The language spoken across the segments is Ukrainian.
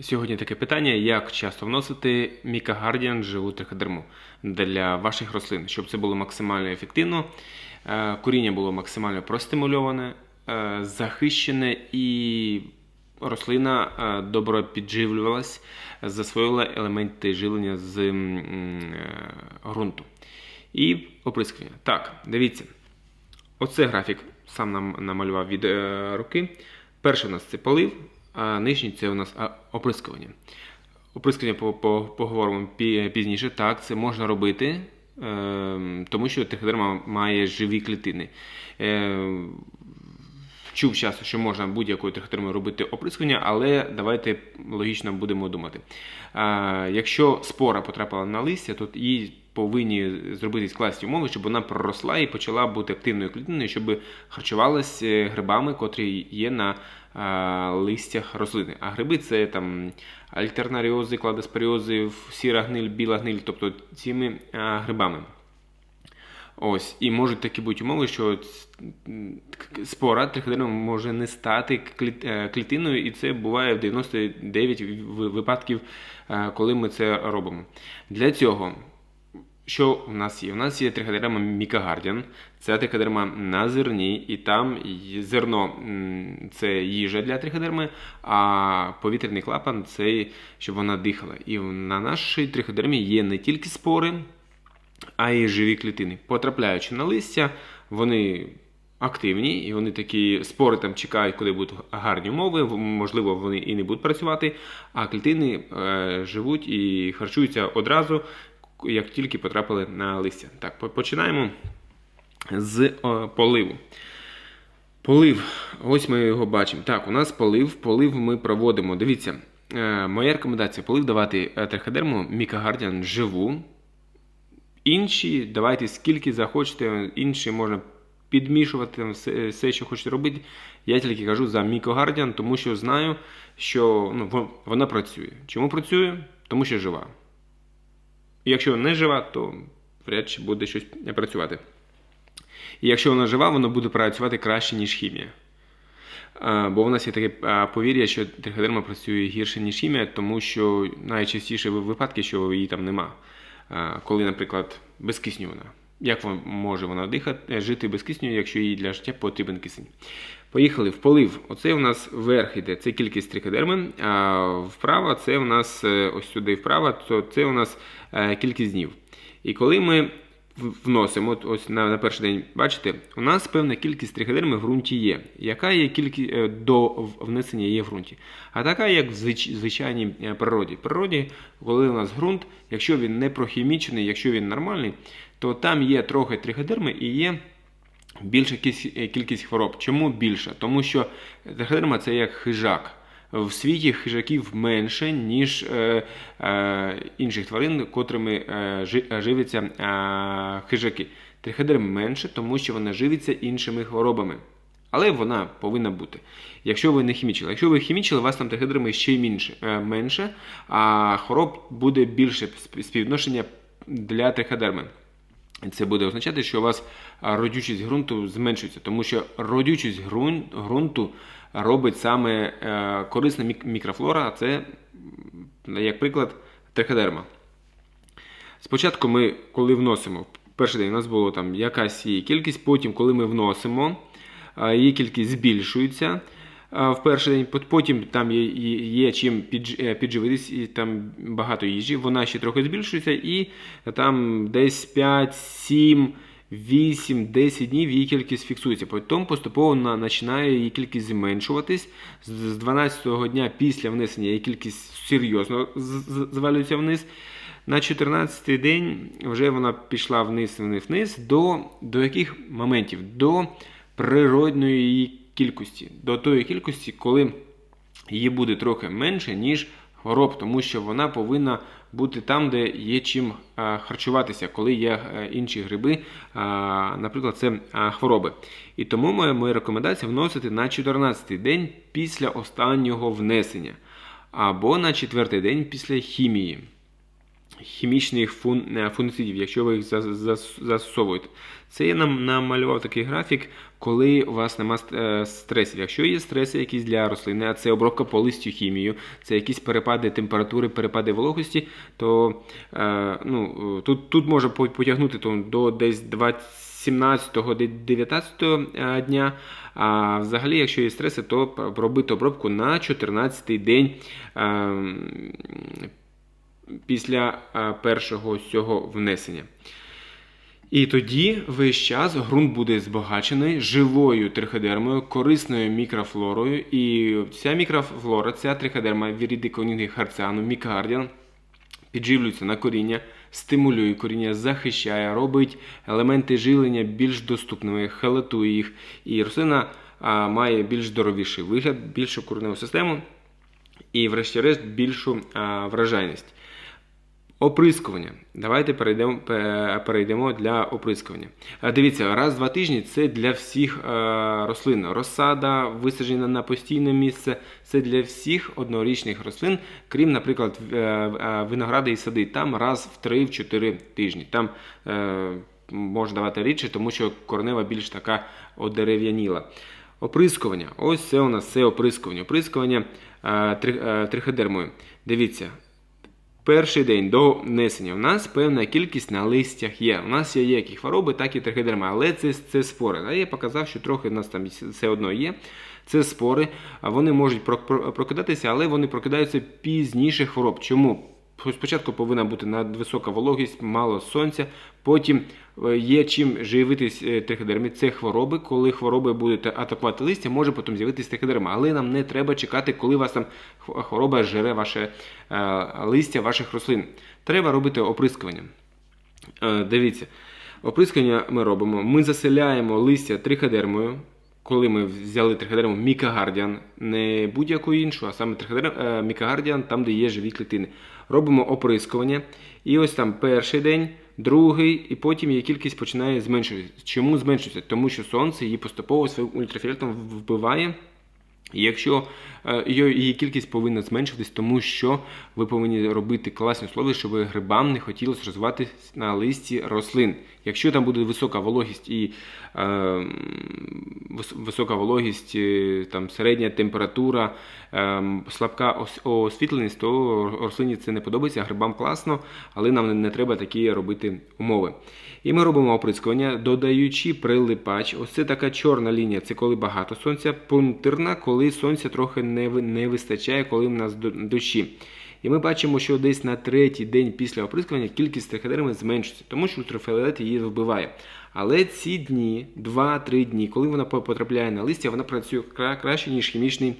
Сьогодні таке питання: як часто вносити мікагардіан живу триходерму для ваших рослин, щоб це було максимально ефективно, е, коріння було максимально простимульоване, е, захищене і рослина е, добре підживлювалась, засвоїла елементи живлення з ґрунту. І оприскування. Так, дивіться. Оце графік сам нам намалював від руки. Перший у нас це полив, а нижній це у нас оприскування. Оприскування по, по, поговоримо пізніше. Так, це можна робити, е, тому що триходерма має живі клітини. Е, чув часто, що можна будь-якою триходермою робити оприскування, але давайте логічно будемо думати. Якщо спора потрапила на листя, то їй повинні зробити скласті умови, щоб вона проросла і почала бути активною клітиною, щоб харчувалася грибами, котрі є на листях рослини. А гриби це там альтернаріози, кладоспоріози, сіра гниль, біла гниль, тобто цими грибами. Ось, і можуть такі бути умови, що спора триходерма може не стати е, клітиною, і це буває в 99 випадків, е, коли ми це робимо. Для цього, що в нас є? У нас є триходерма мікагардіан, це триходерма на зерні, і там зерно це їжа для триходерми, а повітряний клапан це щоб вона дихала. І на нашій триходермі є не тільки спори, а й живі клітини. Потрапляючи на листя, вони активні, і вони такі спори там чекають, коли будуть гарні умови. Можливо, вони і не будуть працювати, а клітини е, живуть і харчуються одразу, як тільки потрапили на листя. Так, починаємо з е, поливу. Полив, ось ми його бачимо. Так, у нас полив, полив ми проводимо. Дивіться, е, моя рекомендація полив давати е, триходерму мікагардіан живу. Інші, давайте скільки захочете, інші можна підмішувати все, що хочете робити. Я тільки кажу за мікогардіан, тому що знаю, що ну, вона працює. Чому працює? Тому що жива. Якщо не жива, то вряд чи буде щось працювати. І якщо вона жива, воно буде працювати краще, ніж хімія. Бо в нас є таке повір'я, що триходерма працює гірше, ніж хімія, тому що найчастіше випадки, що її там нема. Коли, наприклад, безкисню вона. Як може вона дихати, жити без кисню, якщо їй для життя потрібен кисень? Поїхали в полив. Оце у нас верх іде, це кількість трикодерми, а вправо це у нас е, ось сюди вправо, то це у нас е, кількість днів. І коли ми вносимо, от ось на, на перший день, бачите, у нас певна кількість триходерми в ґрунті є. Яка є кількість е, до внесення є в ґрунті? А така, як в звич- звичайній природі. В природі, коли у нас ґрунт, якщо він не прохімічений, якщо він нормальний, то там є трохи триходерми і є більша е, кількість хвороб. Чому більша? Тому що триходерма це як хижак. В світі хижаків менше, ніж е, е, інших тварин, котрими е, е, живляться е, хижаки. Триходерм менше, тому що вона живиться іншими хворобами. Але вона повинна бути. Якщо ви не хімічили. Якщо ви хімічили, у вас там триходерми ще й менше, е, менше, а хвороб буде більше сп- співвідношення для триходерми. Це буде означати, що у вас родючість ґрунту зменшується, тому що родючість ґрунту робить саме е, корисна мікрофлора, а це, як приклад, триходерма. Спочатку ми, коли вносимо, перший день у нас було там якась її кількість, потім, коли ми вносимо, її кількість збільшується в перший день, потім там є, є, чим е, підживитись, і там багато їжі, вона ще трохи збільшується, і там десь 5, 7, 8, 10 днів її кількість фіксується. Потім поступово вона починає її кількість зменшуватись. З з 12-го дня після внесення її кількість серйозно звалюється вниз. На 14-й день вже вона пішла вниз, вниз, вниз. До, до яких моментів? До природної її кількості, до тої кількості, коли її буде трохи менше, ніж хвороб, тому що вона повинна бути там, де є чим харчуватися, коли є е, інші гриби, наприклад, це хвороби. І тому моя, моя рекомендація вносити на 14-й день після останнього внесення, або на 4-й день після хімії. Хімічних фун, е, фунгіцидів, якщо ви їх за- за- застосовуєте. Це я нам намалював такий графік, коли у вас нема е, стресів. Якщо є стреси якісь для рослини, а це обробка по листю хімією, це якісь перепади температури, перепади вологості, то е, ну, тут, тут може потягнути то, до десь 17-19 е, дня. А взагалі, якщо є стреси, то робити обробку на 14-й день. Після е, першого цього внесення. І тоді весь час ґрунт буде збагачений живою триходермою, корисною мікрофлорою. І ця мікрофлора, ця триходерма вірідиконіги харціану, мікардіан, підживлюється на коріння, стимулює коріння, захищає, робить елементи жилення більш доступними, халатує їх. І рослина має більш здоровіший вигляд, більшу кореневу систему і, врешті-решт, більшу вражайність. Оприскування. Давайте перейдемо, перейдемо для оприскування. Е, Дивіться, раз в два тижні це для всіх е, рослин. Розсада, висаджена на постійне місце, це для всіх однорічних рослин, крім, наприклад, е, виногради і сади. Там раз в 3-4 тижні. Там можна давати рідше, тому що коренева більш така одерев'яніла. Оприскування. Ось це у нас це оприскування. Оприскування три- триходермою. Дивіться, Перший день до внесення у нас певна кількість на листях є. У нас є як і хвороби, так і трихедерма, але це, це спори. А я показав, що трохи у нас там все одно є. Це спори, а вони можуть про- про- прокидатися, але вони прокидаються пізніше хвороб. Чому? Спочатку повинна бути надвисока вологість, мало сонця, потім е, є чим живитись е, триходермі. Це хвороби. Коли хвороби будуть атакувати листя, може потім з'явитися триходерма. Але нам не треба чекати, коли вас там хвороба жере ваше е, листя ваших рослин. Треба робити оприскування. Дивіться, оприскування ми робимо. Ми заселяємо листя триходермою. Коли ми взяли триходерму мікагардіан, не будь-яку іншу, а саме триходерм, е, мікагардіан, там, де є живі клітини. Робимо оприскування. І ось там перший день, другий, і потім її кількість починає зменшуватися. Чому зменшується? Тому що сонце її поступово своїм ультрафіолетом вбиває. Якщо е, її кількість повинна зменшуватись, тому що ви повинні робити класні условия, щоб грибам не хотілося розвиватися на листі рослин. Якщо там буде висока вологість і е, висока вологість, е, там середня температура, е, слабка освітленість, то рослині це не подобається, грибам класно, але нам не треба такі робити умови. І ми робимо оприскування, додаючи прилипач. Ось це така чорна лінія, це коли багато сонця, пунктирна, коли сонця трохи не, не вистачає, коли в нас до- дощі. І ми бачимо, що десь на третій день після оприскування кількість триходерми зменшується, тому що ультрафіолет її вбиває. Але ці дні, 2-3 дні, коли вона потрапляє на листя, вона працює кра- краще, ніж хімічний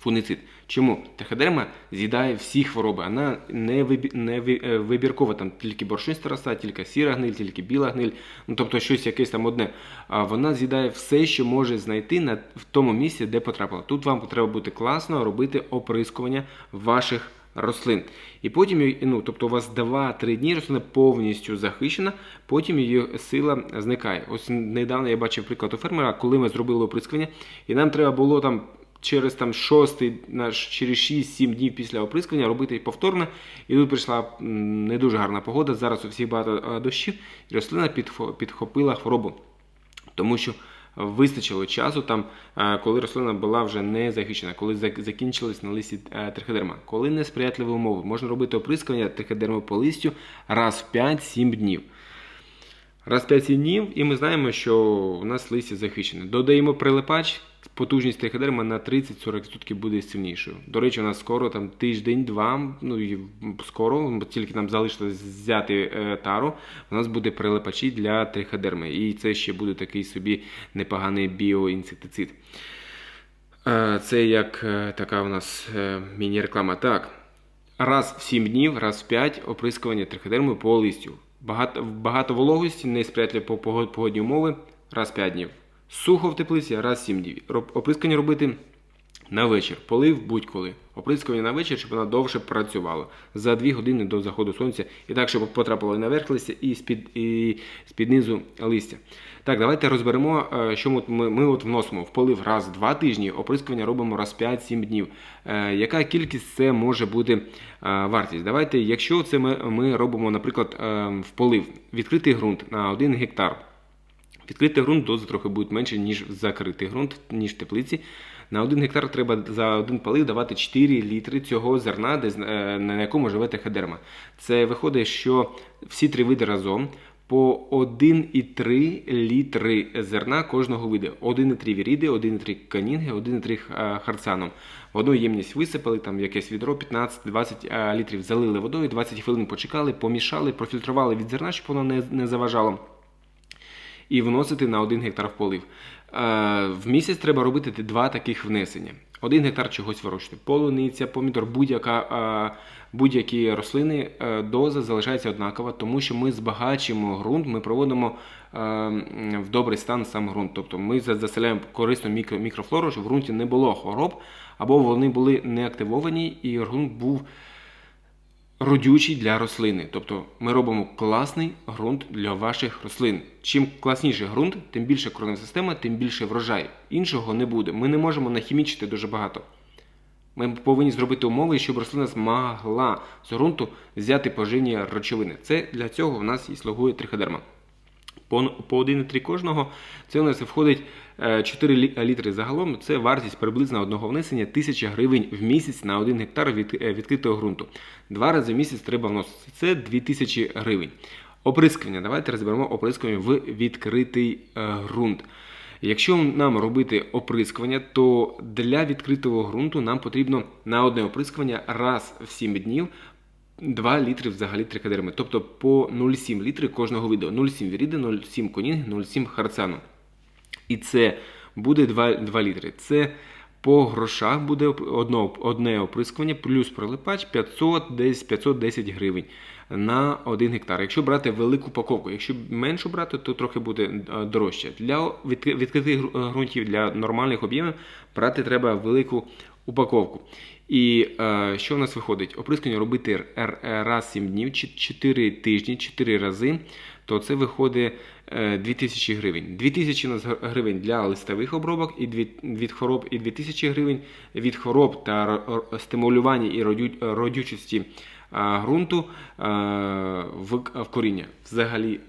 фунгіцид. Чому? Триходерма з'їдає всі хвороби. Вона не, вибі... не е, вибіркова, там тільки боршиста роса, тільки сіра гниль, тільки біла гниль, ну тобто щось якесь там одне. А вона з'їдає все, що може знайти на... в тому місці, де потрапила. Тут вам треба бути класно робити оприскування ваших рослин. І потім, ну, тобто у вас 2-3 дні рослина повністю захищена, потім її сила зникає. Ось недавно я бачив приклад у фермера, коли ми зробили оприскування, і нам треба було там через там шостий, наш через 6-7 днів після оприскування робити повторно. І тут прийшла не дуже гарна погода. Зараз у всіх багато е, дощів, і рослина підхопила хворобу. Тому що вистачило часу там, е, коли рослина була вже не захищена, коли зак- закінчились на листі е, триходерма. Коли несприятливі умови, можна робити оприскування триходерми по листю раз в 5-7 днів. Раз 5 днів, і ми знаємо, що у нас листя захищене. Додаємо прилипач, потужність триходерма на 30-40% буде сильнішою. До речі, у нас скоро там тиждень-два, ну і скоро, тільки нам залишилось взяти е, тару, у нас буде прилипачі для триходерми. І це ще буде такий собі непоганий біоінсектицид. Е, Це як е, така у нас міні-реклама. Так. Раз в 7 днів, раз в 5 оприскування триходерми по листю. Багато, багато вологості, несприятливі по погод- погодні умови, раз в 5 днів. Сухо в теплиці, раз в 7 днів. Оприскування робити На вечір полив будь-коли. Оприскування на вечір, щоб вона довше працювала за 2 години до заходу сонця, і так, щоб потрапило і наверх листя, і з-під, і з-під низу листя. Так, давайте розберемо, е, що ми, ми, от вносимо в полив раз в 2 тижні, оприскування робимо раз 5-7 днів. Е, Яка кількість це може бути е, вартість? Давайте, якщо це ми, ми робимо, наприклад, в полив, відкритий ґрунт на 1 гектар. Відкритий ґрунт дози трохи будуть менше, ніж закритий ґрунт, ніж в теплиці. На один гектар треба за один полив давати 4 літри цього зерна, е, на якому живе тахедерма. Це виходить, що всі три види разом по 1,3 літри зерна кожного виду. 1,3 віріди, 1,3 канінги, 1,3 х- харцаном. В одну ємність висипали, там якесь відро 15-20 е, літрів залили водою, 20 хвилин почекали, помішали, профільтрували від зерна, щоб воно не заважало і вносити на 1 гектар в полив. Е, В місяць треба робити два таких внесення. Один гектар чогось вирощувати. Полуниця, помідор, будь-яка, е, будь-які рослини, е, доза залишається однакова, тому що ми збагачуємо ґрунт, ми проводимо в добрий стан сам ґрунт. Тобто ми за- заселяємо корисну мікро, мікрофлору, щоб в ґрунті не було хвороб, або вони були не активовані, і ґрунт був родючий для рослини. Тобто ми робимо класний ґрунт для ваших рослин. Чим класніший ґрунт, тим більше коренева система, тим більше врожай. Іншого не буде. Ми не можемо нахімічити дуже багато. Ми повинні зробити умови, щоб рослина змогла з ґрунту взяти поживні речовини. Це для цього в нас і слугує триходерма. По, по 1,3 кожного це у нас входить е, 4 літри загалом. Це вартість приблизно одного внесення 1000 гривень в місяць на 1 гектар від, е, відкритого ґрунту. Два рази в місяць треба вносити. Це 2000 гривень. Оприскування. Давайте розберемо оприскування в відкритий е, ґрунт. Якщо нам робити оприскування, то для відкритого ґрунту нам потрібно на одне оприскування раз в 7 днів 2 літри взагалі трикадерми. Тобто по 0,7 літри кожного виду. 0,7 віріди, 0,7 конінг, 0,7 харцану. І це буде 2, 2 літри. Це по грошах буде одно, одне оприскування плюс прилипач 500, десь 510 гривень на 1 гектар. Якщо брати велику упаковку, якщо меншу брати, то трохи буде е, дорожче. Для відкритих ґрунтів, для нормальних об'ємів брати треба велику упаковку. І е, що в нас виходить? Оприскування робити р- раз 7 днів, 4 тижні, 4 рази, то це виходить е, 2000 гривень. 2000 у нас гривень для листових обробок і від, хвороб, і 2000 гривень від хвороб та стимулювання і родю, родючості е, ґрунту е, в, в коріння. Взагалі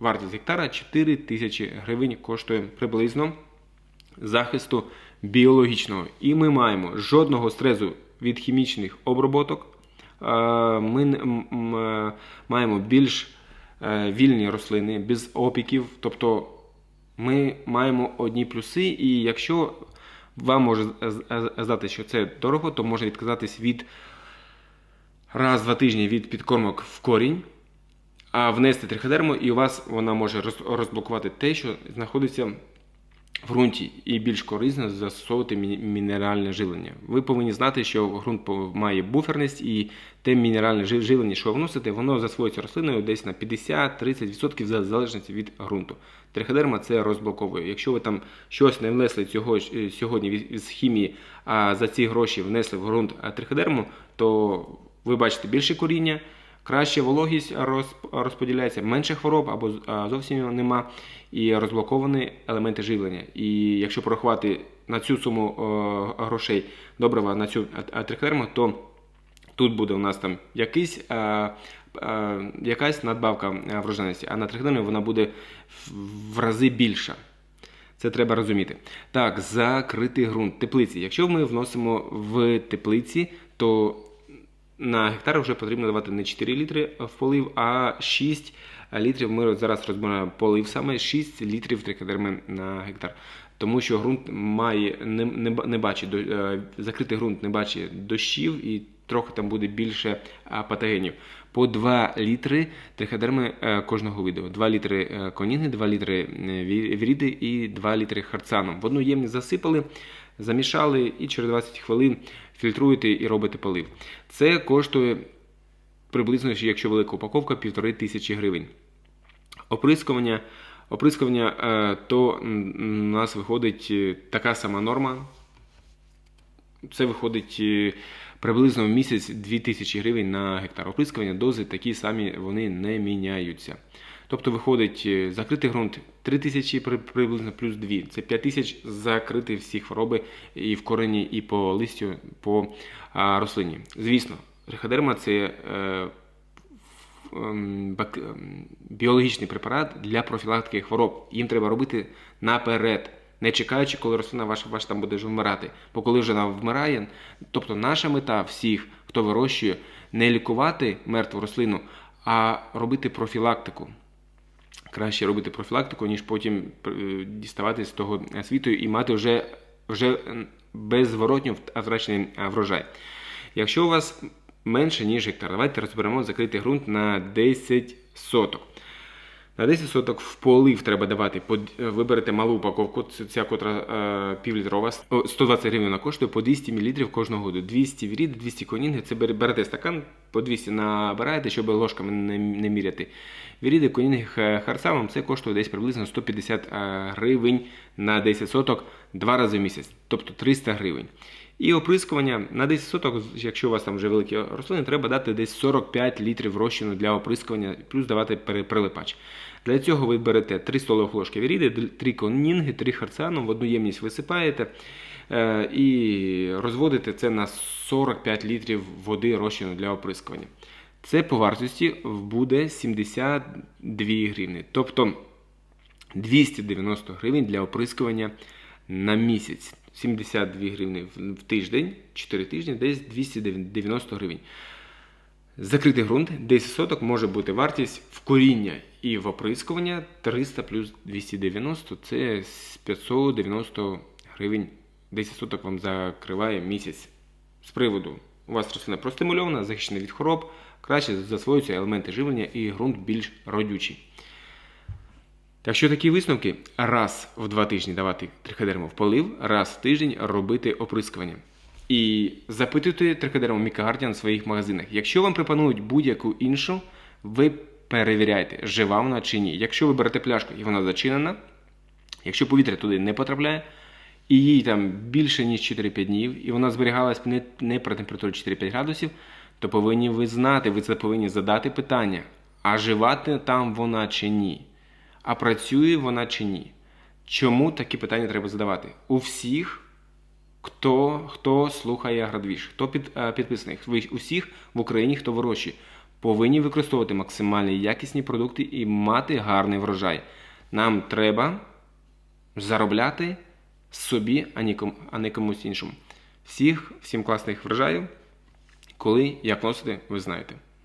вартість гектара 4000 гривень коштує приблизно захисту біологічного. І ми маємо жодного стресу від хімічних оброботок. Е, Ми е, маємо більш е, вільні рослини без опіків. Тобто ми маємо одні плюси, і якщо вам може здати, що це дорого, то можна відказатись від раз-два тижні від підкормок в корінь а внести триходерму, і у вас вона може розблокувати те, що знаходиться в ґрунті, і більш корисно застосовувати мінеральне живлення. Ви повинні знати, що ґрунт має буферність, і те мінеральне живлення, що вносите, воно засвоюється рослиною десь на 50-30% в залежності від ґрунту. Триходерма це розблоковує. Якщо ви там щось не внесли цього е, сьогодні з хімії, а за ці гроші внесли в ґрунт е, триходерму, то ви бачите більше коріння, краще вологість розподіляється, менше хвороб або зовсім його нема, і розблоковані елементи живлення. І якщо порахувати на цю суму грошей добрива на цю а, то тут буде у нас там якийсь, якась надбавка е, врожайності, а на триходермі вона буде в рази більша. Це треба розуміти. Так, закритий ґрунт, теплиці. Якщо ми вносимо в теплиці, то на гектар вже потрібно давати не 4 літри в полив, а 6 літрів. Ми зараз розбираємо полив саме 6 літрів трикадерми на гектар. Тому що ґрунт має не, не, не бачить е, закритий ґрунт не бачить дощів і трохи там буде більше патогенів. По 2 літри триходерми е, кожного виду. 2 літри е, конінги, 2 літри віріди і 2 літри харцану. В одну ємність засипали, замішали і через 20 хвилин фільтруєте і робите полив. Це коштує приблизно, якщо велика упаковка, півтори тисячі гривень. Оприскування, оприскування е, то у нас виходить е, така сама норма. Це виходить е, приблизно в місяць 2000 гривень на гектар. Оприскування дози такі самі вони не міняються. Тобто виходить е, закритий ґрунт 3000 при- приблизно плюс 2. Це 5000 закрити всі хвороби і в корені, і по листю, по рослині. Звісно, триходерма це е, ем, ем, біологічний препарат для профілактики хвороб. Їм треба робити наперед, не чекаючи, коли рослина ваша, ваша там буде вмирати. Бо коли вже вона вмирає, тобто наша мета всіх, хто вирощує, не лікувати мертву рослину, а робити профілактику. Краще робити профілактику, ніж потім діставатися діставати з того світу і мати вже, вже беззворотньо втрачений е, врожай. Якщо у вас менше, ніж гектар, давайте розберемо закритий ґрунт на 10 соток. На 10 соток в полив треба давати. Е, Виберете малу упаковку, ця котра е, півлітрова, 120 гривень вона коштує по 200 мл кожного году. 200 вірід, 200 конінги. Це берете стакан, по 200 набираєте, щоб ложками не, не міряти. Віріди, конінги, х- харсамом це коштує десь приблизно 150 е, гривень на 10 соток два рази в місяць, тобто 300 гривень. І оприскування на 10 соток, якщо у вас там вже великі рослини, треба дати десь 45 літрів розчину для оприскування, плюс давати прилипач. Для цього ви берете 3 столових ложки віріди, 3 конінги, 3 харцану, в одну ємність висипаєте е, і розводите це на 45 літрів води розчину для оприскування. Це по вартості буде 72 гривні. Тобто 290 гривень для оприскування на місяць. 72 гривні в тиждень, 4 тижні, десь 290 гривень. Закритий ґрунт 10 соток може бути вартість в коріння і в оприскування 300 плюс 290 це 590 гривень. 10 соток вам закриває місяць. З приводу у вас рослина простимульована, захищена від хвороб, краще засвоюються елементи живлення і ґрунт більш родючий. Так що такі висновки раз в два тижні давати триходерму в полив, раз в тиждень робити оприскування. І запитуйте триходерму Мікагардіан в своїх магазинах. Якщо вам пропонують будь-яку іншу, ви перевіряйте, жива вона чи ні. Якщо ви берете пляшку і вона зачинена, якщо повітря туди не потрапляє, і їй там більше ніж 4-5 днів, і вона зберігалась не, не при температурі 4-5 градусів, то повинні ви знати, ви це повинні задати питання, а живати там вона чи ні? А працює вона чи ні? Чому такі питання треба задавати? У всіх, хто, хто слухає Агродвіж, хто під, е, підписаний, усіх в Україні, хто вирощує, повинні використовувати максимально якісні продукти і мати гарний врожай. Нам треба заробляти собі, а не, комусь іншому. Всіх, всім класних врожаїв. Коли як носити, ви знаєте.